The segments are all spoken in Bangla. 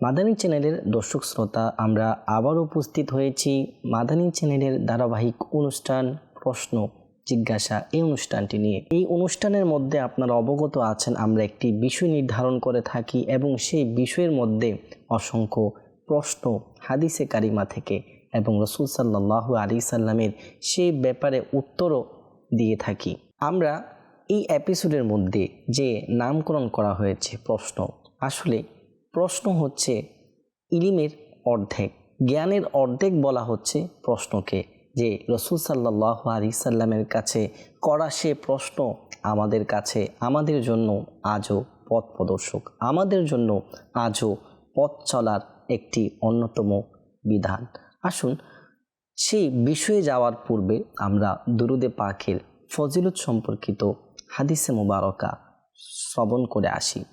মাদানী চ্যানেলের দর্শক শ্রোতা, আমরা আবার উপস্থিত হয়েছি মাদানী চ্যানেলের ধারাবাহিক অনুষ্ঠান প্রশ্ন জিজ্ঞাসা এই অনুষ্ঠানটি নিয়ে। এই অনুষ্ঠানের মধ্যে আপনারা অবগত আছেন, আমরা একটি বিষয় নির্ধারণ করে থাকি এবং সেই বিষয়ের মধ্যে অসংখ্য প্রশ্ন হাদিসে কারিমা থেকে এবং রসুল সাল্লাহ আলী সাল্লামের সেই ব্যাপারে উত্তরও দিয়ে থাকি। আমরা এই এপিসোডের মধ্যে যে নামকরণ করা হয়েছে প্রশ্ন, আসলে প্রশ্ন হচ্ছে ইলিমের অর্ধেক। জ্ঞানের অর্ধেক বলা হচ্ছে প্রশ্নকে। যে রসুল সাল্লাহ আলি সাল্লামের কাছে করা সে প্রশ্ন আমাদের কাছে, আমাদের জন্য আজও পথ প্রদর্শক। আমাদের জন্য আজও পথ চলার একটি অন্যতম বিধান। আসুন, সেই বিষয়ে যাওয়ার পূর্বে আমরা দুরুদে পাখের ফজিলত সম্পর্কিত হাদিসে মুবারকা শ্রবণ করে আসি।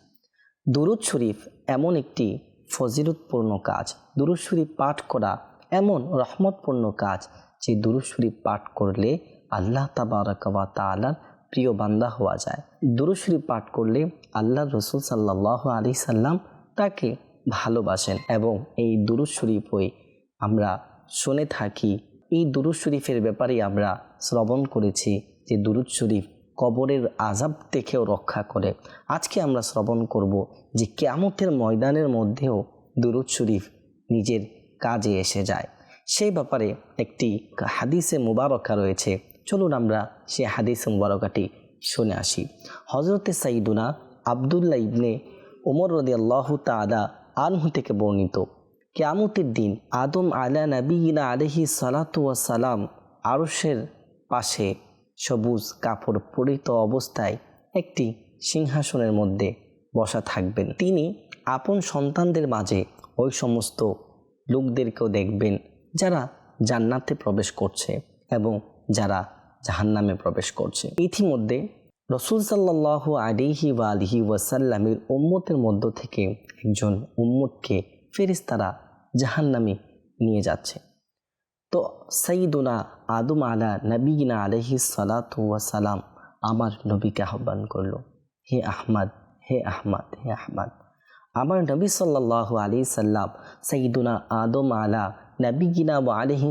দুরুদ শরীফ এমন একটি ফজিলতপূর্ণ কাজ, দুরুদ পাঠ করা এমন রহমতপূর্ণ কাজ যে দুরুদ পাঠ করলে আল্লাহ তাবারকাবা তালার প্রিয় বান্দা হওয়া যায়। দুরুদ পাঠ করলে আল্লাহ রসুল সাল্লাহ আলি সাল্লাম তাকে ভালোবাসেন এবং এই দুরুদ শরীফই আমরা শুনে থাকি। এই দুরুদ শরীফের ব্যাপারেই আমরা শ্রবণ করেছি যে দুরুদ শরীফ কবরের আজাব থেকেও রক্ষা করে। আজকে আমরা শ্রবণ করব যে কেয়ামতের ময়দানের মধ্যেও দুরুদ শরীফ নিজের কাজে এসে যায়। সেই ব্যাপারে একটি হাদিসে মুবারকা রয়েছে। চলুন আমরা সে হাদিসে মুবারকাটি শুনে আসি। হজরতে সাইদুনা আবদুল্লা ইবনে ওমর রদি আল্লাহ তাদা আনহু থেকে বর্ণিত, কেয়ামতের দিন আদম আলা নবীনা আলহি সালাতু সালাম আরশের পাশে সবুজ কাপড় পরিত অবস্থায় একটি সিংহাসনের মধ্যে বসা থাকবেন। তিনি আপন সন্তানদের মাঝে ওই সমস্ত লোকদেরকেও দেখবেন যারা জান্নাতে প্রবেশ করছে এবং যারা জাহান্নামে প্রবেশ করছে। ইতিমধ্যে রসুল সাল্লাহ আলিহি বা আলহি ওয়াসাল্লামের উম্মতের মধ্য থেকে একজন উম্মতকে ফেরিস্তারা জাহান্নামে নিয়ে যাচ্ছে। তো সঈদুনা আদম আলা নবীনা আলহি সালাম আমার নবীকে আহ্বান করল, হে আহমদ হে আহমদ হে আহমদ। আমার নবী সাল্লাহ আলি সাল্লাম সঈদুনা আদম আলা নবীগিনা বা আলহি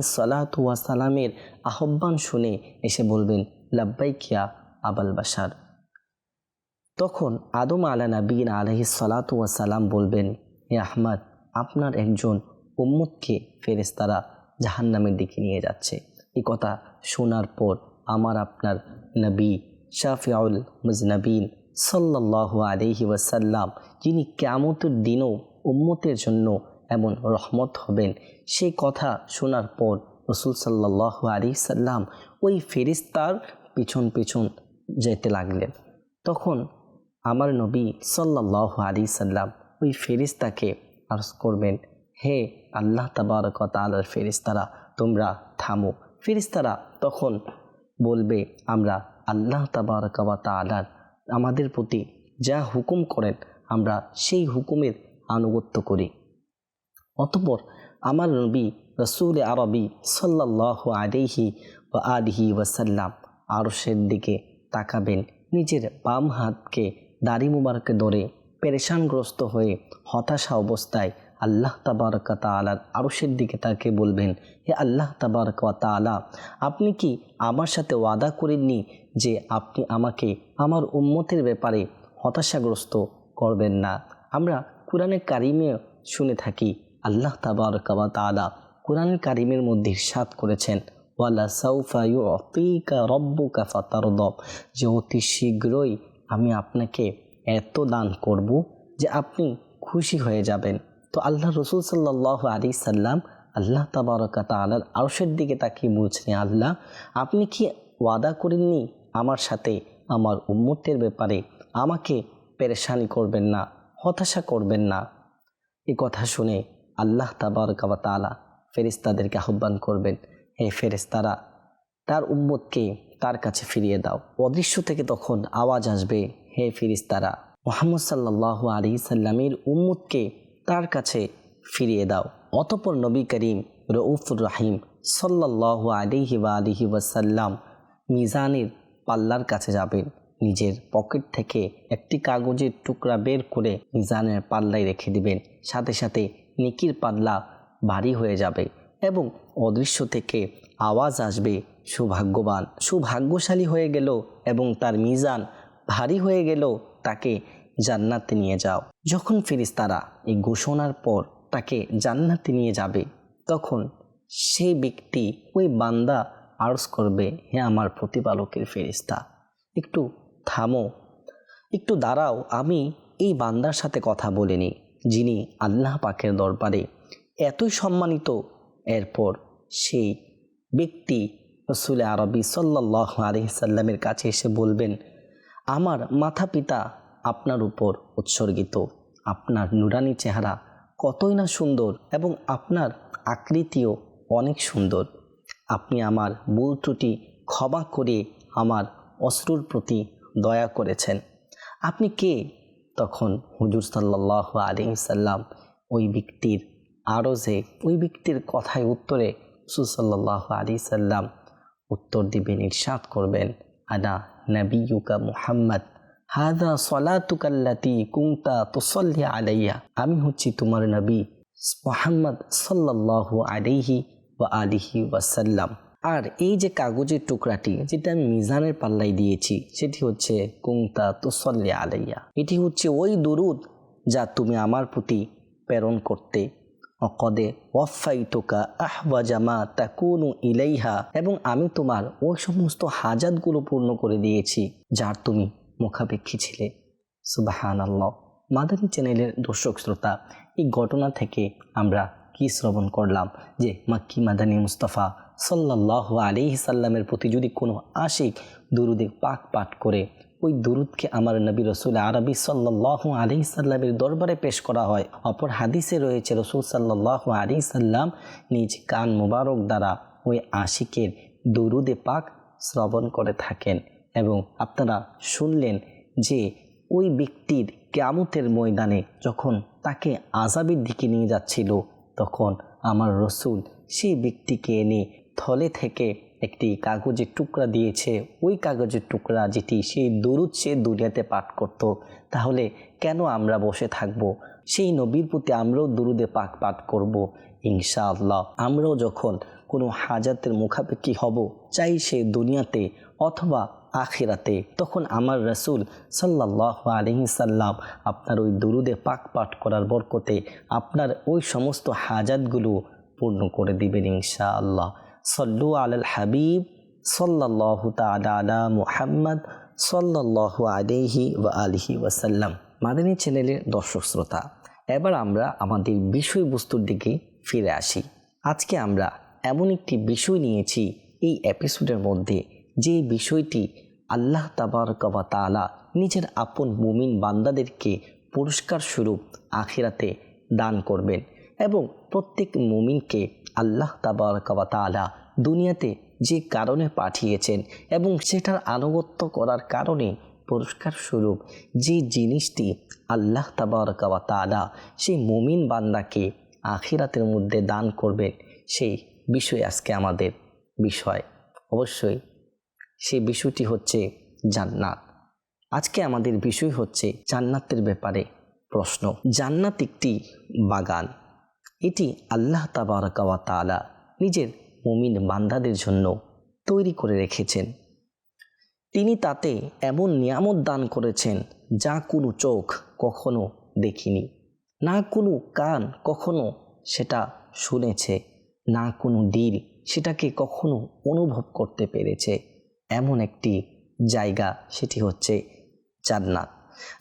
সালামের আহ্বান শুনে এসে বলবেন লাব্বাই কিয়া আবাল বাসার তখন আদম আলা নবীন আলহি সালাম বলবেন, হে আহমদ, আপনার একজন উম্মতকে ফেরেস্তারা জাহান্নামের দিকে নিয়ে যাচ্ছে। এই কথা শোনার পর আমার আপনার নবী শাফিউল মুজনবিন সাল্লাহ আলহি ওয়াসাল্লাম, যিনি কেমতের দিনও উম্মতের জন্য এমন রহমত হবেন সেই কথা শোনার পর রসুল সাল্লাহ আলি সাল্লাম ওই ফেরিস্তার পিছন পিছন যেতে লাগলেন। তখন আমার নবী সাল্লাহ আলি সাল্লাম ওই ফেরিস্তাকে আর্জ করবেন, হে আল্লাহ তাবারক তালার ফেরিস্তারা তোমরা থামো। ফেরিস্তারা তখন বলবে, আমরা আল্লাহ তাবারক তালার আমাদের প্রতি যা হুকুম করেন, আমরা সেই হুকুমের আনুগত্য করি। অতপর আমার নবী রসুল আরবি সাল্লাহ আলিহি ও আলিহি ওয়াসাল্লাম আরশের দিকে তাকাবেন। নিজের বাম হাতকে দাড়ি মুবারকে ধরে পেরেশানগ্রস্ত হয়ে হতাশা অবস্থায় আল্লাহ তাবারকা তালার আরশের দিকে তাকে বলবেন, হে আল্লাহ তাবারকা তালা আপনি কি আমার সাথে ওয়াদা করেননি যে আপনি আমাকে আমার উম্মতের ব্যাপারে হতাশাগ্রস্ত করবেন না? আমরা কোরআনের কারিমে শুনে থাকি, আল্লাহ তাবারকা তালা কোরআনের কারিমের মধ্যে সাত করেছেন, ওয়ালা সৌফা ইউ অতিকা রব্বুকা ফাতারদব যে অতি শীঘ্রই আমি আপনাকে এত দান করব যে আপনি খুশি হয়ে যাবেন। তো আল্লাহ রসুল সাল্লাহ আলী সাল্লাম আল্লাহ তাবারকা তালার আরশের দিকে তাকিয়ে বলছেন আল্লাহ, আপনি কি ওয়াদা করেননি আমার সাথে? আমার উম্মতের ব্যাপারে আমাকে পেরেশানি করবেন না, হতাশা করবেন না? এ কথা শুনে আল্লাহ তাবারকা তালা ফেরিস্তাদেরকে আহ্বান করবেন, হে ফেরেস্তারা তার উম্মতকে তার কাছে ফিরিয়ে দাও। অদৃশ্য থেকে তখন আওয়াজ আসবে, হে ফিরিস্তারা মোহাম্মদ সাল্লাহ আলী সাল্লামের উম্মতকে তার কাছে ফিরিয়ে দাও। অতপর নবী করিম রউফুর রাহিম সাল্লাহ আলিহি বা আলিহি ওয়াসাল্লাম মিজানের পাল্লার কাছে যাবেন। নিজের পকেট থেকে একটি কাগজের টুকরা বের করে মিজানের পাল্লায় রেখে দিবেন। সাথে সাথে নিকির পাল্লা ভারী হয়ে যাবে এবং অদৃশ্য থেকে আওয়াজ আসবে, সুভাগ্যবান, সুভাগ্যশালী হয়ে গেল এবং তার মিজান ভারী হয়ে গেল, তাকে জান্নাতে নিয়ে যাও। যখন ফিরিস্তারা এই ঘোষণার পর তাকে জান্নাতে নিয়ে যাবে, তখন সেই ব্যক্তি ওই বান্দা আর্জ করবে, হে আমার প্রতিপালকের ফেরিস্তা একটু থামো, একটু দাঁড়াও, আমি এই বান্দার সাথে কথা বলিনি যিনি আল্লাহ পাকের দরবারে এতই সম্মানিত। এরপর সেই ব্যক্তি রসুল আরবি সাল্লাহ আলহিসাল্লামের কাছে এসে বলবেন, আমার মাথা পিতা আপনার উপর উৎসর্গিত। আপনার নুরানি চেহারা কতই না সুন্দর এবং আপনার আকৃতিও অনেক সুন্দর। আপনি আমার ভুল ত্রুটি ক্ষমা করে আমার অশ্রুর প্রতি দয়া করেছেন। আপনি কে? তখন হুজুর সাল্লাহ সাল্লাম ওই ব্যক্তির আরজে, ওই ব্যক্তির কথায় উত্তরে হুসুর সাল্লাহ আলী সাল্লাম উত্তর দিবেন, ইরশাদ করবেন, আনা নবিয়ুকা মুহাম্মদ হাদা সলাতুকাল্লাতি কুংতা তুসল্লি আলাইয়া। আমি হচ্ছি তোমার নবী মোহাম্মদ সাল্লাহ আলাইহি ওয়া আলিহি ওয়াসাল্লাম। আর এই যে কাগজের টুকরাটি, যেটা আমি মিজানের পাল্লাই দিয়েছি, সেটি হচ্ছে কুংতা তুসল্লি আলাইয়া। এটি হচ্ছে ওই দুরুদ যা তুমি আমার প্রতি প্রেরণ করতে। অকদে ওয়াফাইটোকা আহওয়াজামা তাকুনু ইলাইহা। এবং আমি তোমার ওই সমস্ত হাজাতগুলো পূর্ণ করে দিয়েছি, যার তুমি মুখাপেক্ষী ছিলে। সুবাহান আল্লাহ মাদানী চ্যানেলের দর্শক শ্রোতা, এই ঘটনা থেকে আমরা কি শ্রবণ করলাম যে মাক্কি মাদানী মুস্তফা সাল্লাহ আলিহি সাল্লামের প্রতি যদি কোনো আশিক দুরুদে পাক পাঠ করে, ওই দুরুদকে আমার নবী রসুল আরবি সাল্লাহ আলি সাল্লামের দরবারে পেশ করা হয়। অপর হাদিসে রয়েছে, রসুল সাল্লাহ আলি সাল্লাম নিজ কান মুবারক দ্বারা ওই আশিকের দুরুদে পাক শ্রবণ করে থাকেন। এবং আপনারা শুনলেন যে ওই ব্যক্তির কেয়ামতের ময়দানে যখন তাকে আজাবের দিকে নিয়ে যাচ্ছিল, তখন আমার রসুল সেই ব্যক্তিকে এনে থলে থেকে একটি কাগজের টুকরা দিয়েছে। ওই কাগজের টুকরা যেটি সেই দরুদ সে দুনিয়াতে পাঠ করত। তাহলে কেন আমরা বসে থাকব? সেই নবীর প্রতি আমরাও দুরুদে পাক পাঠ করব, ইনশাআল্লাহ। আমরাও যখন কোনো হাজাতের মুখাপেক্ষি হব, চাই সে দুনিয়াতে অথবা আখিরাতে, তখন আমার রসুল সাল্লাহ সাল্লাম আপনার ওই দুরুদে পাক পাঠ করার বরকতে আপনার ওই সমস্ত হাজাতগুলো পূর্ণ করে দিবেন ইনশাআল্লাহ। সল্লু আলাল হাবিব সাল্লাহ তালা মুহাম্মদ সাল্লাহ আলহি ওয়া আলহি ওয়াসাল্লাম। মাদানী চ্যানেলের দর্শক শ্রোতা, এবার আমরা আমাদের বিষয়বস্তুর দিকে ফিরে আসি। আজকে আমরা এমন একটি বিষয় নিয়েছি, এই এপিসোডের মধ্যে যে বিষয়টি আল্লাহ তাবারকবা তালা নিজের আপন মুমিন বান্দাদেরকে পুরস্কার স্বরূপ আখিরাতে দান করবেন এবং প্রত্যেক মুমিনকে আল্লাহ তাবারকবা তালা দুনিয়াতে যে কারণে পাঠিয়েছেন এবং সেটার আনুগত্য করার কারণে পুরস্কার স্বরূপ যে জিনিসটি আল্লাহ তাবারকবা তালা সেই মুমিন বান্দাকে আখিরাতের মধ্যে দান করবেন সেই বিষয় আজকে আমাদের বিষয়। অবশ্যই সেই বিষয়টি হচ্ছে জান্নাত। আজকে আমাদের বিষয় হচ্ছে জান্নাতের ব্যাপারে প্রশ্ন। জান্নাত একটি বাগান। এটি আল্লাহ তাবারকাওয়া তালা নিজের মুমিন বান্দাদের জন্য তৈরি করে রেখেছেন। তিনি তাতে এমন নিয়ামত দান করেছেন যা কোনো চোখ কখনো দেখিনি, না কোনো কান কখনো সেটা শুনেছে, না কোনো দিল সেটাকে কখনো অনুভব করতে পেরেছে। এমন একটি জায়গা, সেটি হচ্ছে জান্নাত।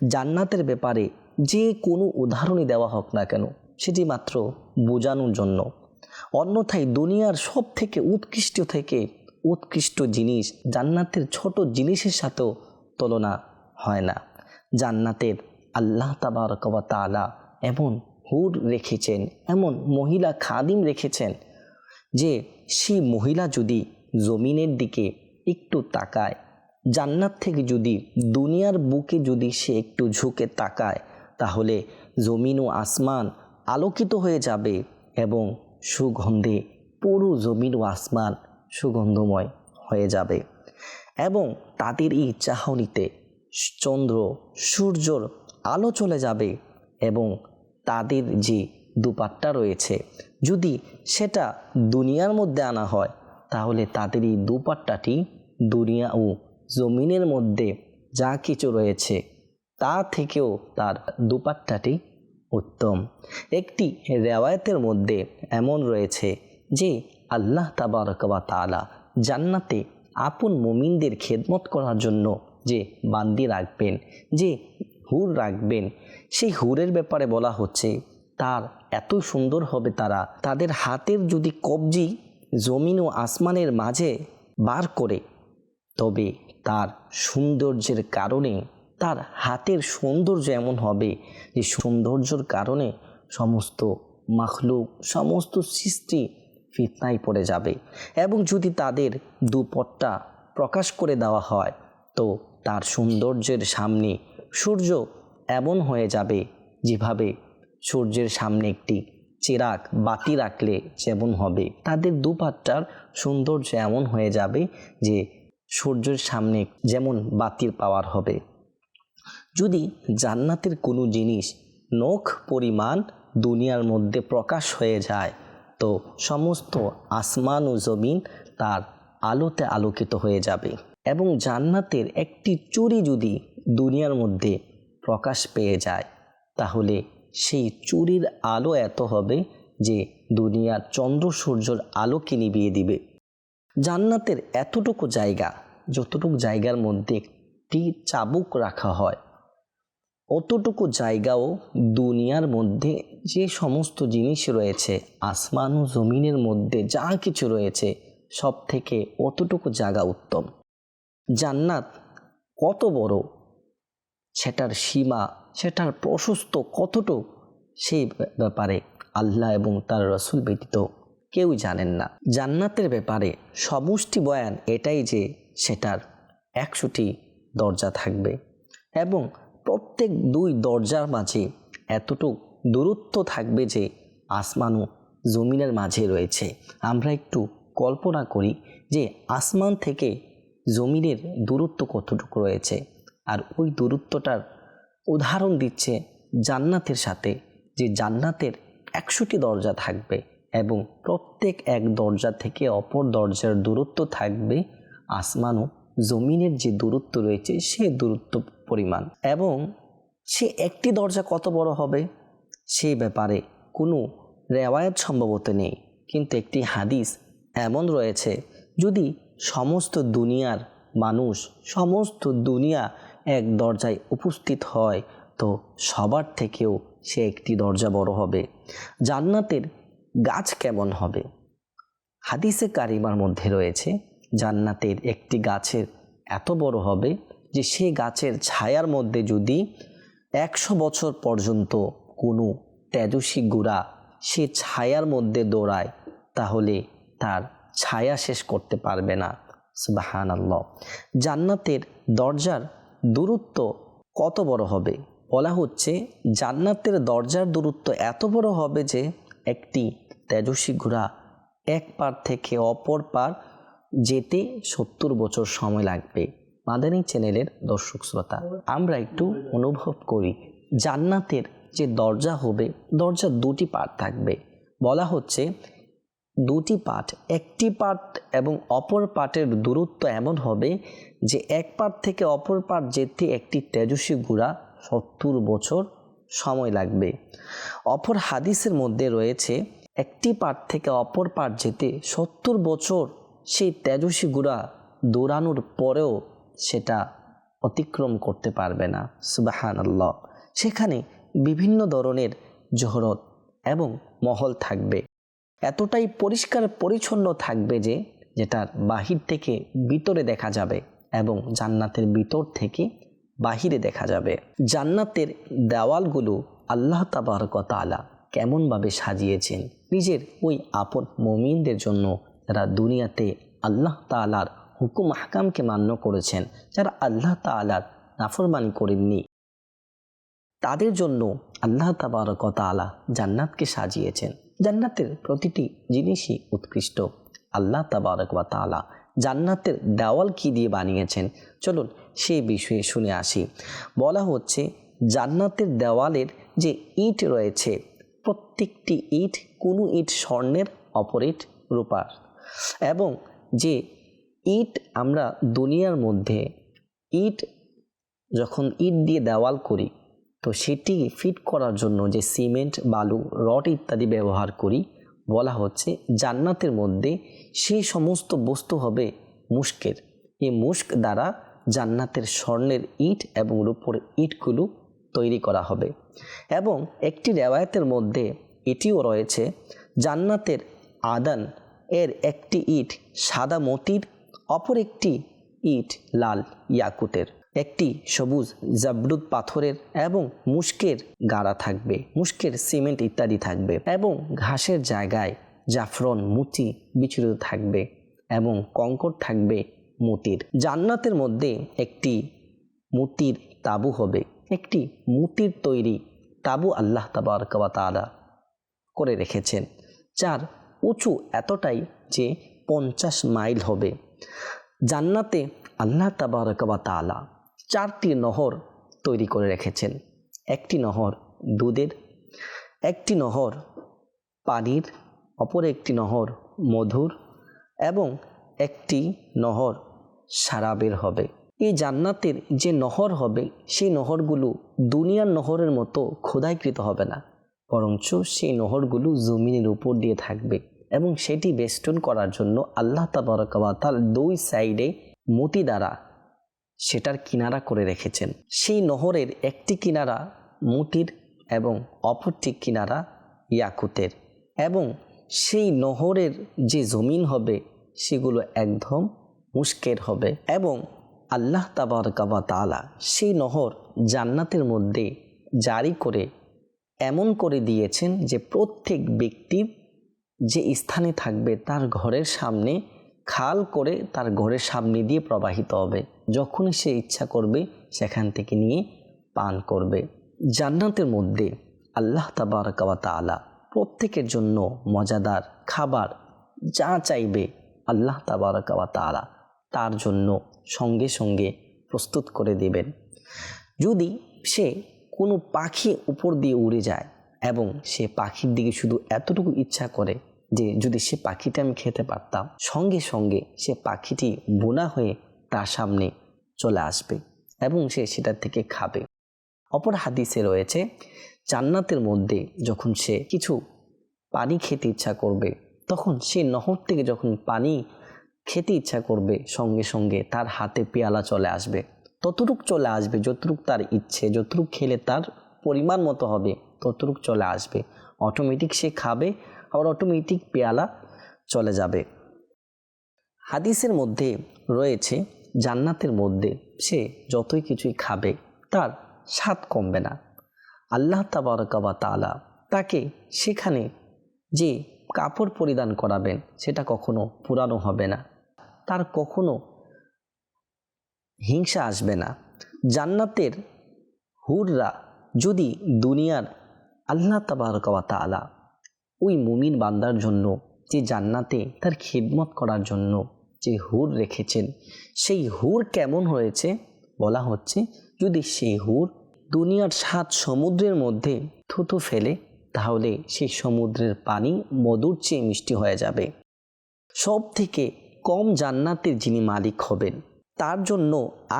জান্নাতের ব্যাপারে যে কোনো উদাহরণই দেওয়া হোক না কেন, সেটি মাত্র বোঝানোর জন্য। অন্যথায় দুনিয়ার সব থেকে উৎকৃষ্ট থেকে উৎকৃষ্ট জিনিস জান্নাতের ছোট জিনিসের সাথেও তুলনা হয় না। জান্নাতের আল্লাহ তাবারকবা তালা এমন হুর রেখেছেন, এমন মহিলা খাদিম রেখেছেন যে সেই মহিলা যদি জমিনের দিকে একটু তাকায়। জান্নাত থেকে যদি, দুনিয়ার বুকে যদি সে একটু ঝুঁকে তাকায়, তাহলে জমিন ও আসমান আলোকিত হয়ে যাবে এবং সুগন্ধে পুরো জমিন ও আসমান সুগন্ধময় হয়ে যাবে। এবং তাদের এই চাহনিতে চন্দ্র, সূর্যর আলো চলে যাবে এবং তাদের যে দুপাট্টা রয়েছে, যদি সেটা দুনিয়ার মধ্যে আনা হয়, তাহলে তাদের এই দুপাট্টাটি দুনিয়া ও জমিনের মধ্যে যা কিছু রয়েছে, তা থেকেও তার দুপাট্টাটি উত্তম। একটি রেওয়ায়তের মধ্যে এমন রয়েছে যে আল্লাহ তাবারকবা তালা জান্নাতে আপন মুমিনদের খেদমত করার জন্য যে বান্দি রাখবেন, যে হুর রাখবেন, সেই হুরের ব্যাপারে বলা হচ্ছে, তার এত সুন্দর হবে তারা, তাদের হাতের যদি কবজি জমিন ও আসমানের মাঝে বার করে তবে তার সৌন্দর্যের কারণে, তার হাতের সৌন্দর্য এমন হবে যে সৌন্দর্যর কারণে সমস্ত মাখলুক, সমস্ত সৃষ্টি ফিতনায় পড়ে যাবে এবং যদি তাদের দুপট্টা প্রকাশ করে দেওয়া হয়, তো তার সৌন্দর্যের সামনে সূর্য এমন হয়ে যাবে যেভাবে সূর্যের সামনে একটি চেরাক বাতি রাখলে যেমন হবে। তাদের দুপাট্টার সৌন্দর্য এমন হয়ে যাবে যে সূর্যের সামনে যেমন বাতির পাওয়ার হবে। যদি জান্নাতের কোনো জিনিস নখ পরিমাণ দুনিয়ার মধ্যে প্রকাশ হয়ে যায়, তো সমস্ত আসমান ও জমিন তার আলোতে আলোকিত হয়ে যাবে। এবং জান্নাতের একটি চুরি যদি দুনিয়ার মধ্যে প্রকাশ পেয়ে যায়, তাহলে সেই চুরির আলো এত হবে যে দুনিয়ার চন্দ্র সূর্যর আলোকে নিভিয়ে দিবে। জান্নাতের এতটুকু জায়গা, যতটুকু জায়গার মধ্যে একটি চাবুক রাখা হয়, অতটুকু জায়গাও দুনিয়ার মধ্যে যে সমস্ত জিনিস রয়েছে, আসমান ও জমিনের মধ্যে যা কিছু রয়েছে সব থেকে অতটুকু জায়গা উত্তম। জান্নাত কত বড়, সেটার সীমা, সেটার প্রশস্ত কতটুক, সেই ব্যাপারে আল্লাহ এবং তার রসুল ব্যতীত কেউ জানেন না। জান্নাতের ব্যাপারে সমষ্টি বয়ান এটাই যে সেটার একশোটি দরজা থাকবে এবং প্রত্যেক দুই দরজার মাঝে এতটুক দূরত্ব থাকবে যে আসমানও জমিনের মাঝে রয়েছে। আমরা একটু কল্পনা করি যে আসমান থেকে জমিনের দূরত্ব কতটুকু রয়েছে আর ওই দূরত্বটার উদাহরণ দিচ্ছে জান্নাতের সাথে যে জান্নাতের একশোটি দরজা থাকবে। এবং প্রত্যেক এক দরজা থেকে অপর দরজার দূরত্ব থাকবে আসমান ও জমিনের যে দূরত্ব রয়েছে সে দূরত্ব পরিমাণ। এবং সে একটি দরজা কত বড় হবে? সে ব্যাপারে কোনো রেওয়ায়ত সম্ভবত নেই। কিন্তু একটি হাদিস এমন রয়েছে, যদি সমস্ত দুনিয়ার মানুষ, সমস্ত দুনিয়া এক দরজায় উপস্থিত হয়, তো সবার থেকেও সে একটি দরজা বড় হবে। জান্নাতের গাছ কেমন হবে? হাদিসে কারিমার মধ্যে রয়েছে, জান্নাতের একটি গাছের এত বড় হবে যে সে গাছের ছায়ার মধ্যে যদি একশো বছর পর্যন্ত কোনো তেজস্বী গুড়া সে ছায়ার মধ্যে দৌড়ায়, তাহলে তার ছায়া শেষ করতে পারবে না। সুবাহান আল্লাহ জান্নাতের দরজার দূরত্ব কত বড় হবে? বলা হচ্ছে জান্নাতের দরজার দূরত্ব এত বড় হবে যে একটি তেজস্বী ঘোড়া এক পার থেকে অপর পার যেতে সত্তর বছর সময় লাগবে। মাদানী চ্যানেলের দর্শক শ্রোতা, আমরা একটু অনুভব করি, জান্নাতের যে দরজা হবে দরজা দুটি পার্ট থাকবে। বলা হচ্ছে, দুটি পার্ট একটি পার্ট এবং অপর পার্টের দূরত্ব এমন হবে যে এক পার্ট থেকে অপর পার্ট যেতে একটি তেজস্বী গুড়া সত্তর বছর সময় লাগবে। অপর হাদিসের মধ্যে রয়েছে একটি পার্ট থেকে অপর পার্ট যেতে সত্তর বছর সেই তেজস্বী গুড়া দৌড়ানোর পরেও সেটা অতিক্রম করতে পারবে না। সুবাহান আল্লাহ সেখানে বিভিন্ন ধরনের জহরত এবং মহল থাকবে। এতটাই পরিষ্কার পরিচ্ছন্ন থাকবে যে যেটার বাহির থেকে ভিতরে দেখা যাবে এবং জান্নাতের ভিতর থেকে বাহিরে দেখা যাবে। জান্নাতের দেওয়ালগুলো আল্লাহ তাবারক তালা কেমনভাবে সাজিয়েছেন নিজের ওই আপন মমিনদের জন্য যারা দুনিয়াতে আল্লাহ তালার হুকুম হাকামকে মান্য করেছেন, যারা আল্লাহ তালার নাফরমানি করেননি, তাদের জন্য আল্লাহ তাবারক তালা জান্নাতকে সাজিয়েছেন। জান্নাতের প্রতিটি জিনিসই উৎকৃষ্ট। আল্লাহ তাবারক বা তালা জান্নাতের দেওয়াল কি দিয়ে বানিয়েছেন? চলুন সেই বিষয়ে শুনে আসি। বলা হচ্ছে, জান্নাতের দেওয়ালের যে ইট রয়েছে প্রত্যেকটি ইট কোনো ইট স্বর্ণের, অপর ইট রূপার। এবং যে ইট আমরা দুনিয়ার মধ্যে, ইট যখন ইট দিয়ে দেওয়াল করি, তো সেটি ফিট করার জন্য যে সিমেন্ট, বালু, রড ইত্যাদি ব্যবহার করি, বলা হচ্ছে জান্নাতের মধ্যে সেই সমস্ত বস্তু হবে মুস্কের এই মুস্ক দ্বারা জান্নাতের স্বর্ণের ইট এবং রূপর ইটগুলো তৈরি করা হবে। এবং একটি রেওয়ায়তের মধ্যে এটিও রয়েছে, জান্নাতের আদান এর একটি ইট সাদা মতির, অপর একটি ইট লাল ইয়াকুতের। একটি সবুজ জাবরুদ পাথরের এবং মুস্কের গাড়া থাকবে মুস্কের সিমেন্ট ইত্যাদি থাকবে এবং ঘাসের জায়গায় জাফরন, মুচি বিচরিত থাকবে এবং কঙ্কর থাকবে মুতির। জান্নাতের মধ্যে একটি মুতির তাবু হবে। একটি মুতির তৈরি তাবু আল্লাহ তাবারকাবা তালা করে রেখেছেন, যার উঁচু এতটাই যে পঞ্চাশ মাইল হবে। জান্নাতে আল্লাহ তাবারকাবা তালা চারটি নহর তৈরি করে রেখেছেন। একটি নহর দুধের, একটি নহর পানির, অপর একটি নহর মধুর এবং একটি নহর সারাবের হবে। এই জান্নাতের যে নহর হবে, সেই নহরগুলো দুনিয়ার নহরের মতো খোদাইকৃত হবে না। বরঞ্চ সেই নহরগুলো জমিনের উপর দিয়ে থাকবে এবং সেটি বেষ্টন করার জন্য আল্লাহ তাবারকাল দুই সাইডে মতি দ্বারা সেটার কিনারা করে রেখেছেন। সেই নহরের একটি কিনারা মুটির এবং অপরটি কিনারা ইয়াকুতের। এবং সেই নহরের যে জমিন হবে, সেগুলো একদম মুস্কের হবে এবং আল্লাহ তাবারকাবা তালা সেই নহর জান্নাতের মধ্যে জারি করে এমন করে দিয়েছেন যে প্রত্যেক ব্যক্তির যে স্থানে থাকবে তার ঘরের সামনে খাল করে তার ঘরের সামনে দিয়ে প্রবাহিত হবে। যখনই সে ইচ্ছা করবে সেখান থেকে নিয়ে পান করবে। জান্নাতের মধ্যে আল্লাহ তাবারকাবা তালা প্রত্যেকের জন্য মজাদার খাবার যা চাইবে আল্লাহ তাবারকাবা তালা তার জন্য সঙ্গে সঙ্গে প্রস্তুত করে দেবেন। যদি সে কোনো পাখি উপর দিয়ে উড়ে যায় এবং সে পাখির দিকে শুধু এতটুকু ইচ্ছা করে যে যদি সে পাখিটা আমি খেতে পারতাম, সঙ্গে সঙ্গে সে পাখিটি বোনা হয়ে তার সামনে চলে আসবে এবং সে সেটা থেকে খাবে। অপর হাদিসে রয়েছে, জান্নাতের মধ্যে যখন সে কিছু পানি খেতে ইচ্ছা করবে, তখন সে নহর থেকে যখন পানি খেতে ইচ্ছা করবে, সঙ্গে সঙ্গে তার হাতে পেয়ালা চলে আসবে। ততটুক চলে আসবে, যতটুক তার ইচ্ছে, যতটুক খেলে তার পরিমাণ মতো হবে, ততটুক চলে আসবে। অটোমেটিক সে খাবে, আবার অটোমেটিক পেয়ালা চলে যাবে। হাদিসের মধ্যে রয়েছে, জান্নাতের মধ্যে সে যতই কিছুই খাবে, তার স্বাদ কমবে না। আল্লাহ তাবারকাবা তালা তাকে সেখানে যে কাপড় পরিধান করাবেন, সেটা কখনো পুরানো হবে না। তার কখনো হিংসা আসবে না। জান্নাতের হুররা যদি দুনিয়ার আল্লাহ তাবারকাবা তালা ওই মুমিন বান্দার জন্য, যে জান্নাতে তার খিদমত করার জন্য যে হুর রেখেছেন, সেই হুর কেমন হয়েছে? বলা হচ্ছে, যদি সেই হুর দুনিয়ার সাত সমুদ্রের মধ্যে থুতু ফেলে, তাহলে সেই সমুদ্রের পানি মধুর চেয়ে মিষ্টি হয়ে যাবে। সব থেকে কম জান্নাতের যিনি মালিক হবেন, তার জন্য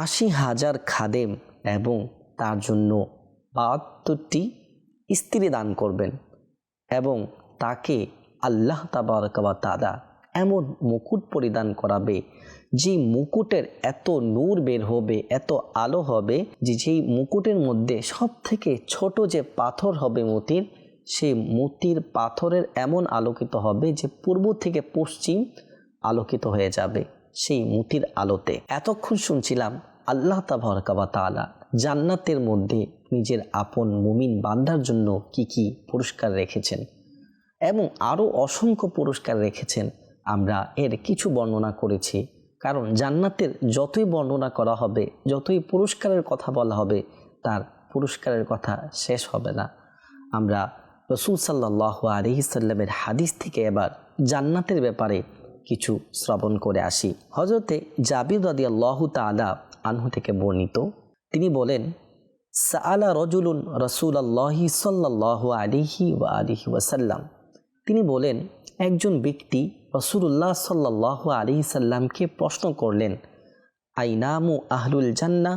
আশি হাজার খাদেম এবং তার জন্য বাহাত্তরটি স্ত্রী দান করবেন এবং তাকে আল্লাহ তাবারকাবা তাদা এমন মুকুট পরিধান করাবে, যে মুকুটের এত নূর বের হবে, এত আলো হবে, যে যেই মুকুটের মধ্যে সব থেকে ছোট যে পাথর হবে মতির, সেই মতির পাথরের এমন আলোকিত হবে যে পূর্ব থেকে পশ্চিম আলোকিত হয়ে যাবে সেই মুতির আলোতে। এতক্ষণ শুনছিলাম আল্লাহ তাবারকাবা তালা জান্নাতের মধ্যে নিজের আপন মুমিন বান্ধার জন্য কি কি পুরস্কার রেখেছেন এবং আরও অসংখ্য পুরস্কার রেখেছেন আমরা এর কিছু বর্ণনা করেছি। কারণ জান্নাতের যতই বর্ণনা করা হবে, যতই পুরস্কারের কথা বলা হবে, তার পুরস্কারের কথা শেষ হবে না। আমরা রসুল সাল্লাহ আলহিসাল্লামের হাদিস থেকে এবার জান্নাতের ব্যাপারে কিছু শ্রবণ করে আসি। হজরতে জাবির রদি আল্লাহ তালা আনহু থেকে বর্ণিত, তিনি বলেন, সাআলা রজুলুন রসুল আল্লাহি সাল্লাহ আলিহি ওয়া আলিহি ওয়াসাল্লাম। তিনি বলেন, একজন ব্যক্তি রসুল্লাহ সাল্লাহ আলি সাল্লামকে প্রশ্ন করলেন, আইনামু আহলুল জান্না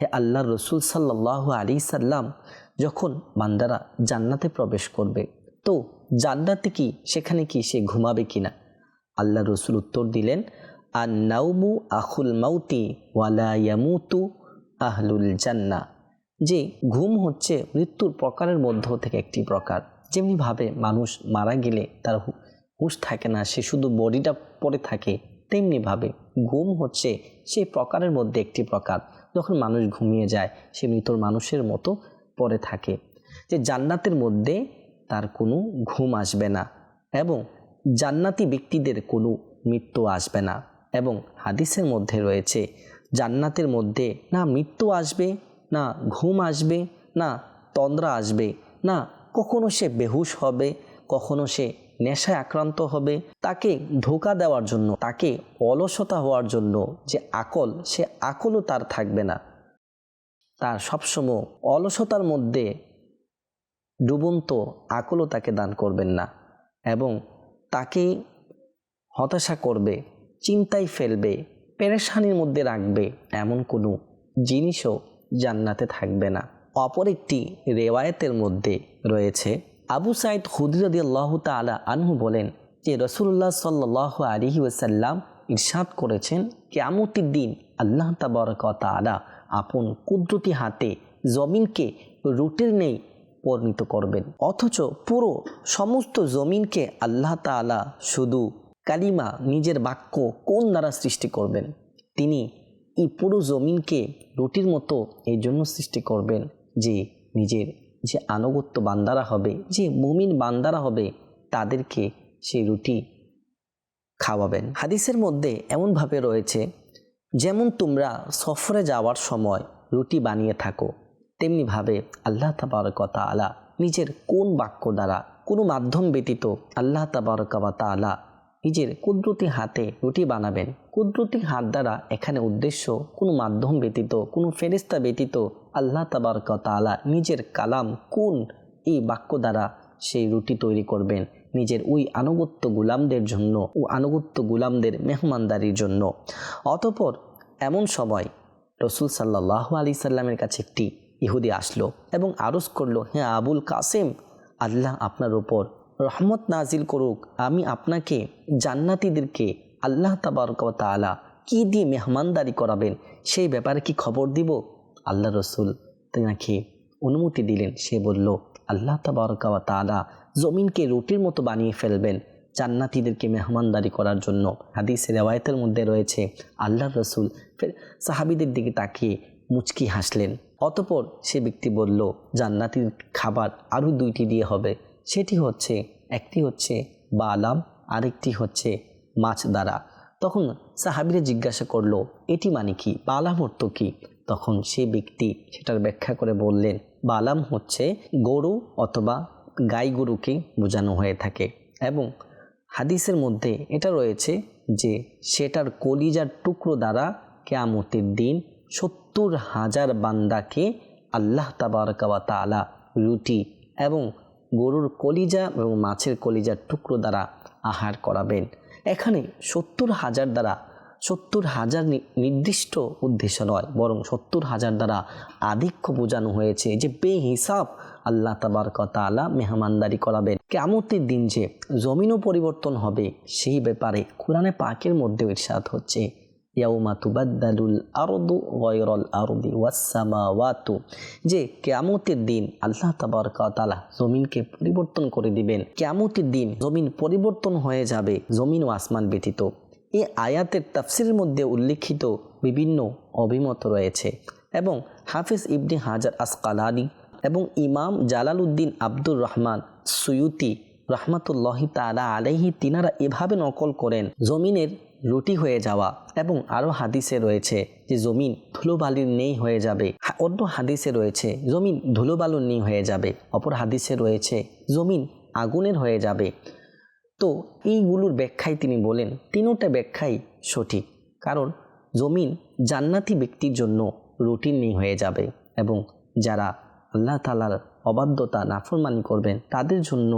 হে আল্লাহ রসুল সাল্লাহ আলি সাল্লাম, যখন বান্দারা জান্নাতে প্রবেশ করবে, তো জান্নাতে কি, সেখানে কি সে ঘুমাবে কিনা? আল্লাহ রসুল উত্তর দিলেন আর নাউমু আখুল মাউতি ওয়ালা ইয়ামুতু আহলুল জান্না। যে ঘুম হচ্ছে মৃত্যুর প্রকারের মধ্য থেকে একটি প্রকার। যেমনিভাবে মানুষ মারা গেলে তার হুঁশ থাকে না, সে শুধু বডিটা পড়ে থাকে, তেমনিভাবে ঘুম হচ্ছে সেই প্রকারের মধ্যে একটি প্রকার। যখন মানুষ ঘুমিয়ে যায়, সে মৃতর মানুষের মতো পড়ে থাকে। যে জান্নাতের মধ্যে তার কোনো ঘুম আসবে না। এবং জান্নাতি ব্যক্তিদের কোনো মৃত্যু আসবে না। এবং হাদিসের মধ্যে রয়েছে, জান্নাতের মধ্যে না মৃত্যু আসবে, না ঘুম আসবে, না তন্দ্রা আসবে, না কখনো সে বেহুশ হবে, কখনো সে নেশায় আক্রান্ত হবে। তাকে ধোকা দেওয়ার জন্য, তাকে অলসতা হওয়ার জন্য যে আকল, সে আকলও তার থাকবে না। তার সবসময় অলসতার মধ্যে ডুবন্ত আকলও তাকে দান করবেন না। এবং তাকে হতাশা করবে, চিন্তায় ফেলবে, পেরেশানির মধ্যে রাখবে এমন কোনো জিনিসও জান্নাতে থাকবে না। অপর একটি রেওয়ায়তের মধ্যে রয়েছে, আবু সাইদ হুদিরদি আল্লাহ তালা আনহু বলেন যে রসুল্লাহ সাল্লাহ আলহি ওসাল্লাম ইরশাদ করেছেন, কেয়ামতির দিন আল্লাহ তাবরক তালা আপন কুদরতি হাতে জমিনকে রুটির নেই পরিণত করবেন। অথচ পুরো সমস্ত জমিনকে আল্লাহ তাআলা শুধু কালিমা, নিজের বাক্য কোন দ্বারা সৃষ্টি করবেন? তিনি এই পুরো জমিনকে রুটির মতো এই জন্য সৃষ্টি করবেন যে নিজের যে আনুগত্য বান্দারা হবে, যে মুমিন বান্দারা হবে, তাদেরকে সেই রুটি খাওয়াবেন। হাদিসের মধ্যে এমনভাবে রয়েছে, যেমন তোমরা সফরে যাওয়ার সময় রুটি বানিয়ে থাকো তেমনিভাবে আল্লাহ তাবারক আলা নিজের কোন বাক্য দ্বারা কোনো মাধ্যম ব্যতীত আল্লাহ তাবারক আলা নিজের কুদরতি হাতে রুটি বানাবেন। কুদরতি হাত দ্বারা এখানে উদ্দেশ্য কোনো মাধ্যম ব্যতীত, কোনো ফেরিস্তা ব্যতীত আল্লাহ তাবারক তাআলা নিজের কালাম কোন এই বাক্য দ্বারা সেই রুটি তৈরি করবেন। নিজের ওই আনুগত্য গুলামদের জন্য ও আনুগত্য গুলামদের মেহমানদারির জন্য। অতপর এমন সময় রসুল সাল্লাহ আলি সাল্লামের কাছে একটি ইহুদি আসলো এবং আরজ করল হ্যাঁ আবুল কাসেম, আল্লাহ আপনার ওপর রহমত নাজিল করুক। আমি আপনাকে, জান্নাতিদেরকে আল্লাহ তাবারক তালা কি দিয়ে মেহমানদারি করাবেন সেই ব্যাপারে কি খবর দিব? আল্লাহ রসুল তেনাকে অনুমতি দিলেন। সে বলল, আল্লাহ তাবারক তালা জমিনকে রুটির মতো বানিয়ে ফেলবেন জান্নাতিদেরকে মেহমানদারি করার জন্য। হাদিসের রেওয়ায়তের মধ্যে রয়েছে, আল্লাহ রসুল ফের সাহাবিদের দিকে তাকিয়ে মুচকি হাসলেন। অতপর সে ব্যক্তি বলল, জান্নাতির খাবার আরও দুইটি দিয়ে হবে। সেটি হচ্ছে, একটি হচ্ছে বালাম আরেকটি হচ্ছে মাছ দ্বারা। তখন সাহাবিরা জিজ্ঞাসা করল, এটি মানে কি? বালাম অর্থ কি? তখন সে ব্যক্তি সেটার ব্যাখ্যা করে বললেন বালাম হচ্ছে গরু অথবা গাই গরুকে বোঝানো হয়ে থাকে এবং হাদিসের মধ্যে এটা রয়েছে যে সেটার কলিজার টুকরো দ্বারা কেয়ামতের দিন সত্তর হাজার বান্দাকে আল্লাহ তাবারকাবা তালা রুটি এবং গরুর কলিজা এবং মাছের কলিজার টুকরো দ্বারা আহার করাবেন। এখানে সত্তর হাজার দ্বারা, সত্তর হাজার নির্দিষ্ট উদ্দেশ্য নয়, বরং সত্তর হাজার দ্বারা আধিক্য বোঝানো হয়েছে যে বেহিসাব আল্লাহ তাবারক তাআলা মেহমানদারি করাবেন। কেমতের দিন যে জমিনও পরিবর্তন হবে, সেই ব্যাপারে কোরআনে পাকের মধ্যেও ইরশাদ হচ্ছে। আরদু যে কেয়ামতের দিন আল্লাহ তাআলা জমিনকে পরিবর্তন করে দিবেন। কেয়ামতের দিন জমিন পরিবর্তন হয়ে যাবে, জমিন ও আসমান ব্যতীত। এই আয়াতের তাফসিরের মধ্যে উল্লিখিত বিভিন্ন অভিমত রয়েছে এবং হাফিজ ইবনে হাজার আসকালানি এবং ইমাম Jalal Uddin Abdur Rahman Suyuti রহমাতুল্লাহি তালা আলাইহি তিনারা এভাবে নকল করেন, জমিনের রুটি হয়ে যাওয়া এবং আরও হাদিসে রয়েছে যে জমিন ধুলোবালির নেই হয়ে যাবে। অন্য হাদিসে রয়েছে, জমিন ধুলোবালুর নেই হয়ে যাবে। অপর হাদিসে রয়েছে, জমিন আগুনের হয়ে যাবে। তো এইগুলোর ব্যাখ্যায় তিনি বলেন, তিনোটা ব্যাখ্যাই সঠিক। কারণ জমিন জান্নাতি ব্যক্তির জন্য রুটিন নেই হয়ে যাবে এবং যারা আল্লাহ তালার অবাধ্যতা, নাফরমানি করবেন, তাদের জন্য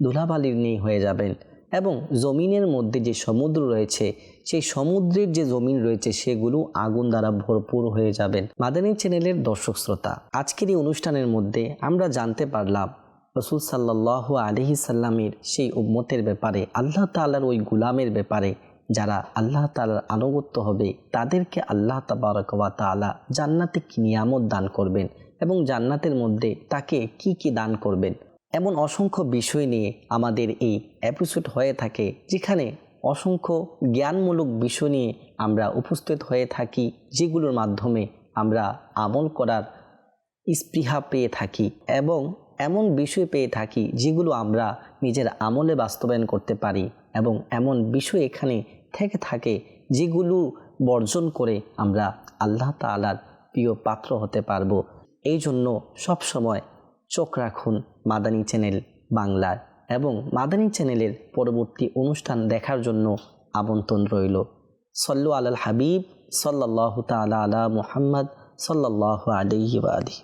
ধুলাবালির হয়ে যাবেন এবং জমিনের মধ্যে যে সমুদ্র রয়েছে, সেই সমুদ্রের যে জমিন রয়েছে, সেগুলো আগুন দ্বারা ভরপুর হয়ে যাবেন। মাদানী চ্যানেলের দর্শক শ্রোতা, আজকের এই অনুষ্ঠানের মধ্যে আমরা জানতে পারলাম, রসুল সাল্লাহ আলহি সাল্লামের সেই উম্মতের ব্যাপারে, আল্লাহ তাল্লার ওই গুলামের ব্যাপারে, যারা আল্লাহ তালার আনুগত্য হবে, তাদেরকে আল্লাহ তাবারকবা তালা জান্নাতে কি নিয়ামত দান করবেন এবং জান্নাতের মধ্যে তাকে কি কি দান করবেন। এমন অসংখ্য বিষয় নিয়ে আমাদের এই এপিসোড হয়ে থাকে, যেখানে অসংখ্য জ্ঞানমূলক বিষয় নিয়ে আমরা উপস্থিত হয়ে থাকি, যেগুলোর মাধ্যমে আমরা আমল করার স্পৃহা পেয়ে থাকি এবং এমন বিষয় পেয়ে থাকি যেগুলো আমরা নিজের আমলে বাস্তবায়ন করতে পারি এবং এমন বিষয় এখানে থেকে থাকে যেগুলো বর্জন করে আমরা আল্লাহ তালার প্রিয় পাত্র হতে পারব। এই জন্য সবসময় চোখ রাখুন মাদানী চ্যানেল বাংলার এবং মাদানী চ্যানেলের পরবর্তী অনুষ্ঠান দেখার জন্য আমন্ত্রণ রইল। সল্লু আলাল হাবিব সাল্লাহ তালা আলা মুহাম্মদ সাল্লাহ আলহি আলহি